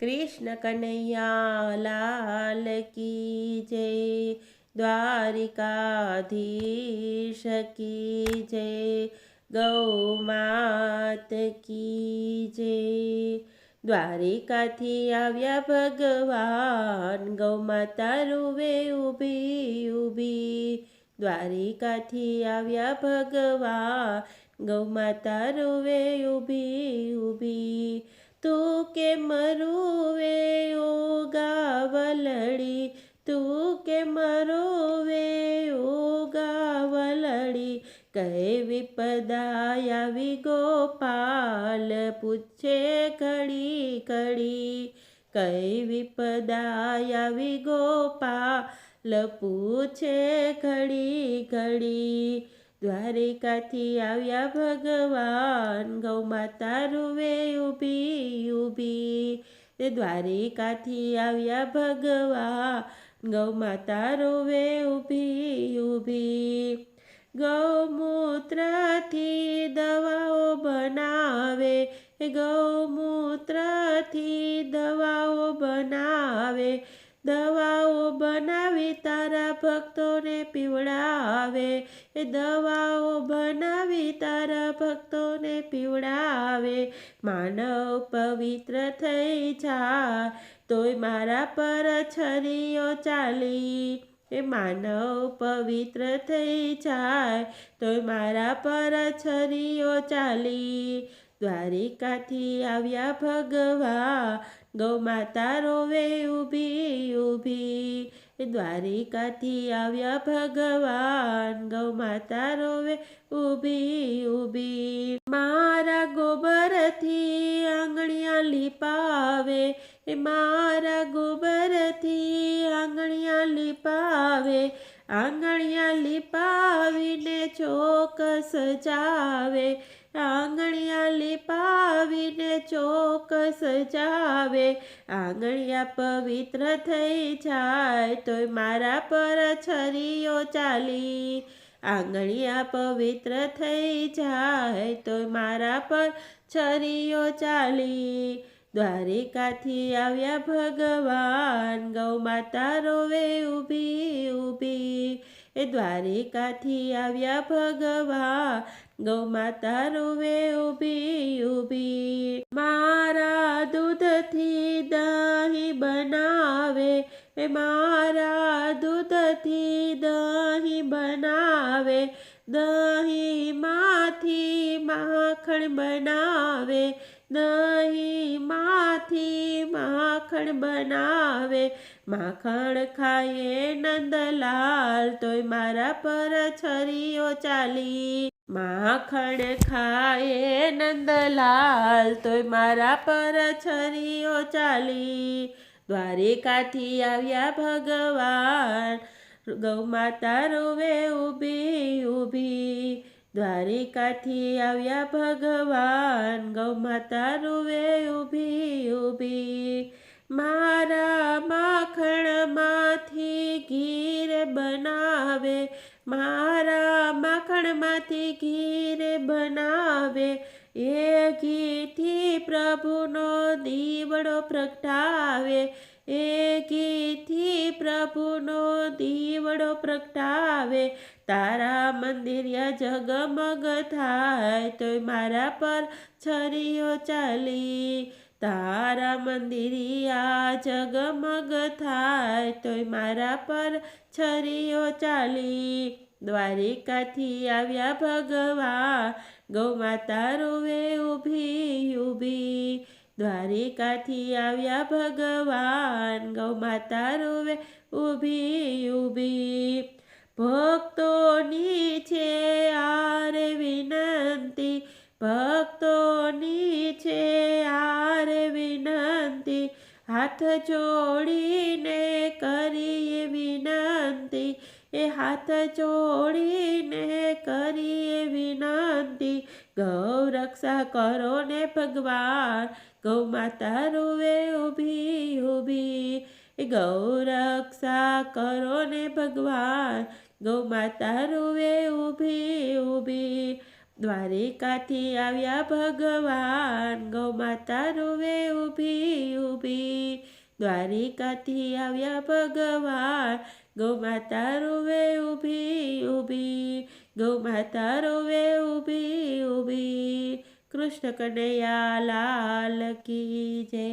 કૃષ્ણ કનૈયા લાલ કી જય, દ્વારિકાધીશ કી જય ગૌ માત કી જય. દ્વારિકાથી આવ્યા ભગવાન ગૌ માતા રૂવે ઊભી ઊભી. દ્વારિકાથી આવ્યા ભગવાન ગૌ માતા રૂવે ઊભી ઊભી. તું કે મરુવે, ઓ ગાવલડી? તું કે મરુવે, ઓ ગાવલડી? કહે વિપદા આવી ગોપાલ પૂછે કડી કડી કઈ વિપદા આવી ગોપાલ પૂછે ઘડી ઘડી. દ્વારિકાથી આવ્યા ભગવાન ગૌ માતા રૂવે ઊભી ઊભી. તે દ્વારિકાથી આવ્યા ભગવાન ગૌ માતા રૂવે ઊભી ઊભી. ગૌમૂત્રથી દવાઓ બનાવે ગૌમૂત્રથી દવાઓ બનાવે. દવાઓ બનાવી તારા ભક્તોને પીવડાવે એ દવાઓ બનાવી તારા ભક્તોને પીવડાવે. માનવ પવિત્ર થઈ જાય તોય મારા પર છરીઓ ચાલી. એ માનવ પવિત્ર થઈ જાય, તોય મારા પર છરીઓ ચાલી. દ્વારિકાથી આવ્યા ભગવા ગૌ માતા રોવે ઊભી ઊભી દ્વારિકાથી આવ્યા ભગવાન, ગૌ માતા રોવે ઊભી ઊભી મારા ગોબરથી આંગણિયા લીપાવે, એ મારા ગોબરથી આંગણિયા લીપાવે. આંગણિયા લીપાવીને ચોક સજાવે આંગણિયા લીપાવીને ચોક સજાવે આંગણિયા પવિત્ર થઈ જાય તોય મારા પર છરીઓ ચાલી. આંગણિયા પવિત્ર થઈ જાય તોય મારા પર છરીઓ ચાલી. દ્વારિકાથી આવ્યા ભગવાન, ગૌ માતા રોવે ઊભી ઊભી. એ દ્વારિકાથી આવ્યા ભગવા ગૌ માતા રૂવે ઊભી ઊભી મારા દૂધથી દહીં બનાવે. એ મારા દૂધથી દહીં બનાવે. દહીંમાંથી માખણ બનાવે. દહીંમાંથી માખણ બનાવે. માખણ ખાઈએ નંદલાલ, તોય મારા પર છરીઓ ચાલી. માખણ ખાયે નંદલાલ, તોય મારા પર છરીઓ ચાલી. દ્વારિકાથી આવ્યા ભગવાન, ગૌ માતા રોવે ઊભી ઊભી. દ્વારિકાથી આવ્યા ભગવાન, ગૌ માતા રોવે ઊભી ઊભી મારા માખણમાંથી ઘીર બનાવે, મારા માખણમાંથી ઘીર બનાવે. એ ઘીથી પ્રભુનો દીવડો પ્રગટાવે એ ઘીથી પ્રભુનો દીવડો પ્રગટાવે. તારા મંદિરિયા જગમગ થાય. તોય મારા પર છરીઓ ચાલી. તારા મંદિરિયા જગમગ થાય. તોય મારા પર છરીઓ ચાલી. દ્વારિકાથી આવ્યા ભગવા ગૌ માતા રોવે ઊભી ઊભી. દ્વારિકાથી આવ્યા ભગવાન ગૌ માતા રોવે ઊભી ઊભી. ભક્તોની છે આરે વિનંતી, ભક્તોની છે આરે વિનંતી. હાથ જોડીને કરીએ વિનંતી, એ હાથ જોડીને કરીએ વિનંતી. ગૌ રક્ષા કરો ને ભગવાન. ગૌ માતા રોવે ઊભી ઊભી ગૌ રક્ષા કરો ને ભગવાન. ગૌ માતા રોવે ઊભી ઊભી દ્વારિકાથી આવ્યા ભગવાન. ગૌ માતા રોવે ઊભી ઊભી દ્વારિકાથી આવ્યા ભગવાન. ગૌ માતા રોવે ઊભી ઊભી ગૌ માતા રોવે ઊભી ઊભી કૃષ્ણ કનૈયા લાલ કી જય.